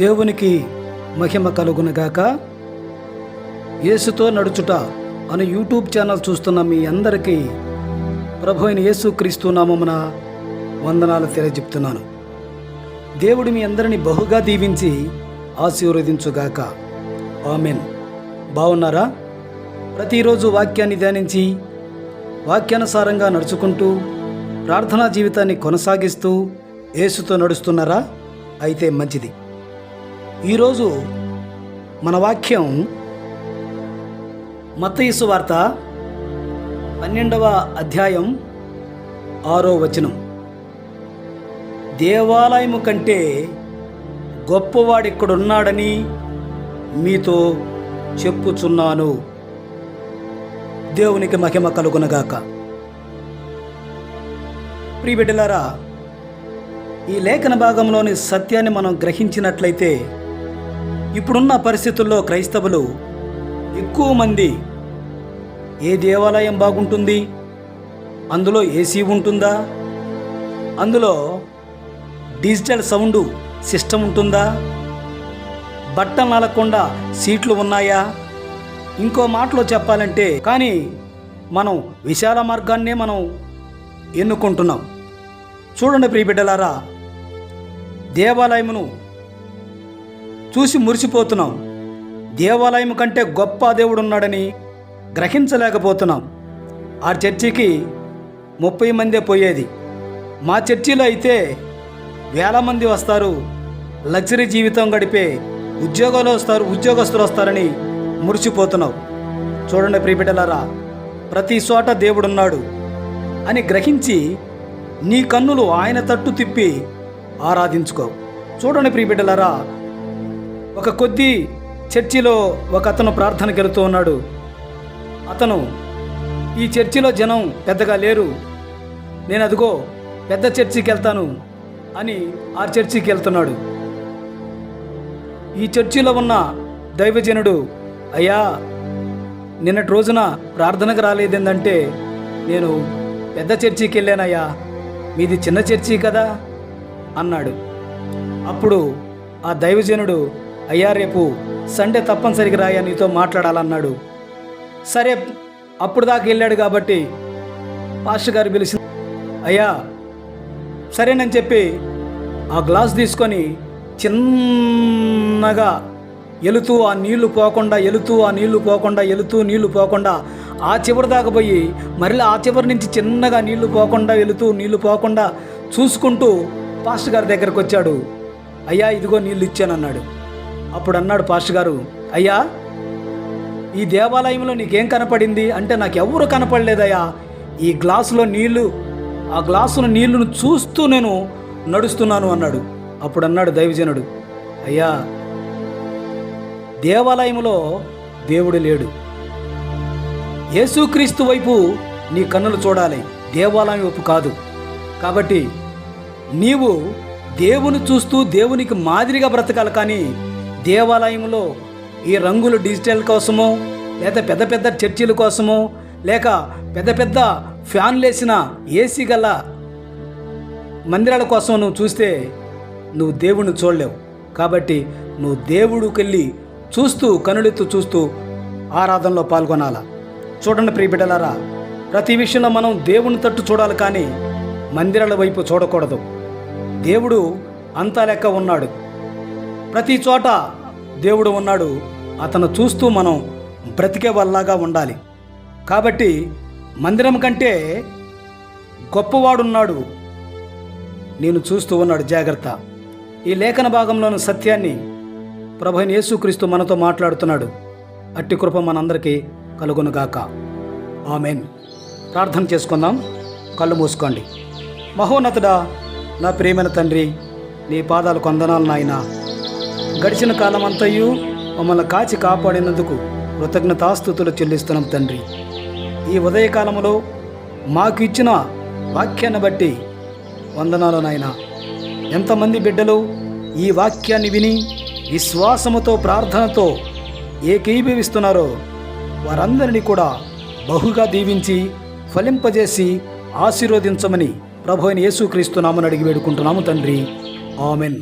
దేవునికి మహిమ కలుగునగాక. యేసుతో నడుచుట అని యూట్యూబ్ ఛానల్ చూస్తున్న మీ అందరికీ ప్రభు అయిన యేసు క్రీస్తు నామమున వందనాలు తెలియజెప్తున్నాను. దేవుడు మీ అందరిని బహుగా దీవించి ఆశీర్వదించుగాక. ఆమెన్. బాగున్నారా ప్రతిరోజు వాక్యాన్ని ధ్యానించి వాక్యానుసారంగా నడుచుకుంటూ ప్రార్థనా జీవితాన్ని కొనసాగిస్తూ యేసుతో నడుస్తున్నారా? అయితే మంచిది. ఈరోజు మన వాక్యం మత్తయిసు వార్త పన్నెండవ అధ్యాయం ఆరో వచనం. దేవాలయము కంటే గొప్పవాడిక్కడున్నాడని మీతో చెప్పుచున్నాను. దేవునికి మహిమ కలుగునగాక. ప్రియబిడ్డలారా ఈ లేఖన భాగంలోని సత్యాన్ని మనం గ్రహించినట్లయితే ఇప్పుడున్న పరిస్థితుల్లో క్రైస్తవులు ఎక్కువ మంది ఏ దేవాలయం బాగుంటుంది? అందులో ఏసీ ఉంటుందా? అందులో డిజిటల్ సౌండ్ సిస్టమ్ ఉంటుందా? బట్టలు నలకుండా సీట్లు ఉన్నాయా? ఇంకో మాటలో చెప్పాలంటే కానీ మనం విశాల మార్గాన్నే మనం ఎన్నుకుంటున్నాం. చూడండి ప్రియబిడ్డలారా దేవాలయమును చూసి మురిసిపోతున్నాం. దేవాలయం కంటే గొప్ప దేవుడు ఉన్నాడని గ్రహించలేకపోతున్నాం. ఆ చర్చికి ముప్పై మందే పోయేది. మా చర్చిలో అయితే వేల మంది వస్తారు లగ్జరీ జీవితం గడిపే ఉద్యోగాలు వస్తారు ఉద్యోగస్తులు వస్తారని మురిసిపోతున్నావు చూడండి ప్రియబిడ్డలారా ప్రతి చోట దేవుడున్నాడు అని గ్రహించి నీ కన్నులు ఆయన తట్టు తిప్పి ఆరాధించుకో. చూడండి ప్రియబిడ్డలారా ఒక కొద్ది చర్చిలో ఒక అతను ప్రార్థనకి వెళుతూ ఉన్నాడు. అతను ఈ చర్చిలో జనం పెద్దగా లేరు. నేను అదిగో పెద్ద చర్చికి వెళ్తాను అని ఆ చర్చికి వెళ్తున్నాడు. ఈ చర్చిలో ఉన్న దైవజనుడు అయ్యా నిన్నటి రోజున ప్రార్థనకు రాలేదేందంటే నేను పెద్ద చర్చికి వెళ్ళానయ్యా. మీది చిన్న చర్చి కదా అన్నాడు. అప్పుడు ఆ దైవజనుడు అయ్యా రేపు సండే తప్పనిసరిగా రాయా నీతో మాట్లాడాలన్నాడు. సరే అప్పుడు దాకా వెళ్ళాడు కాబట్టి పాస్టర్ గారు పిలిచి అయ్యా సరేనని చెప్పి ఆ గ్లాస్ తీసుకొని చిన్నగా ఎలుతూ ఆ నీళ్ళు పోకుండా ఎలుతూ ఆ నీళ్ళు పోకుండా ఎలుతూ నీళ్ళు పోకుండా ఆ చివరి దాకా పోయి మరలా ఆ చివరి నుంచి చిన్నగా నీళ్ళు పోకుండా వెళుతూ నీళ్ళు పోకుండా చూసుకుంటూ పాస్టర్ గారి దగ్గరకు వచ్చాడు. అయ్యా ఇదిగో నీళ్ళు ఇచ్చానన్నాడు. అప్పుడు అన్నాడు పాస్టర్ గారు అయ్యా ఈ దేవాలయంలో నీకేం కనపడింది? అంటే నాకు ఎవరు కనపడలేదయ్యా. ఈ గ్లాసులో నీళ్ళు ఆ గ్లాసులో నీళ్ళను చూస్తూ నేను నడుస్తున్నాను అన్నాడు. అప్పుడు అన్నాడు దైవజనుడు అయ్యా దేవాలయంలో దేవుడు లేడు. యేసుక్రీస్తు వైపు నీ కన్నులు చూడాలి. దేవాలయం వైపు కాదు. కాబట్టి నీవు దేవుని చూస్తూ దేవునికి మాదిరిగా బ్రతకాలి కానీ దేవాలయంలో ఈ రంగులు డిజిటల్ కోసమో లేదా పెద్ద పెద్ద చర్చిల కోసమో లేక పెద్ద పెద్ద ఫ్యాన్లు వేసిన ఏసీ గల మందిరాల కోసం నువ్వు చూస్తే నువ్వు దేవుణ్ణి చూడలేవు. కాబట్టి నువ్వు దేవుడికెళ్ళి చూస్తూ కనులెత్తు చూస్తూ ఆరాధనలో పాల్గొనాల. చూడండి ప్రియబిడ్డలారా ప్రతి విషయంలో మనం దేవుని తట్టు చూడాలి కానీ మందిరాల వైపు చూడకూడదు. దేవుడు అంతా లెక్క ఉన్నాడు. ప్రతి చోట దేవుడు ఉన్నాడు. అతను చూస్తూ మనం బ్రతికే వాళ్ళలాగా ఉండాలి. కాబట్టి మందిరం కంటే గొప్పవాడున్నాడు. నేను చూస్తూ ఉన్నాడు జాగ్రత్త. ఈ లేఖన భాగంలోని సత్యాన్ని ప్రభుని యేసుక్రీస్తు మనతో మాట్లాడుతున్నాడు. అట్టి కృప మనందరికీ కలుగునుగాక ఆమెన్. ప్రార్థన చేసుకుందాం. కళ్ళు మూసుకోండి. మహోన్నతుడా నా ప్రియమైన తండ్రి నీ పాదాలు కొందనాలు నాయన. గడిచిన కాలమంతయు మమ్మల్ని కాచి కాపాడినందుకు కృతజ్ఞతాస్థుతులు చెల్లిస్తున్నాం తండ్రి. ఈ ఉదయకాలంలో మాకు ఇచ్చిన వాక్యాన్ని బట్టి వందనాలు నాయన. ఎంతమంది బిడ్డలు ఈ వాక్యాన్ని విని విశ్వాసముతో ప్రార్థనతో ఏకీభవిస్తున్నారో వారందరినీ కూడా బహుగా దీవించి ఫలింపజేసి ఆశీర్వదించమని ప్రభు అయిన యేసుక్రీస్తు నామని అడిగి వేడుకుంటున్నాము తండ్రి. ఆమెన్.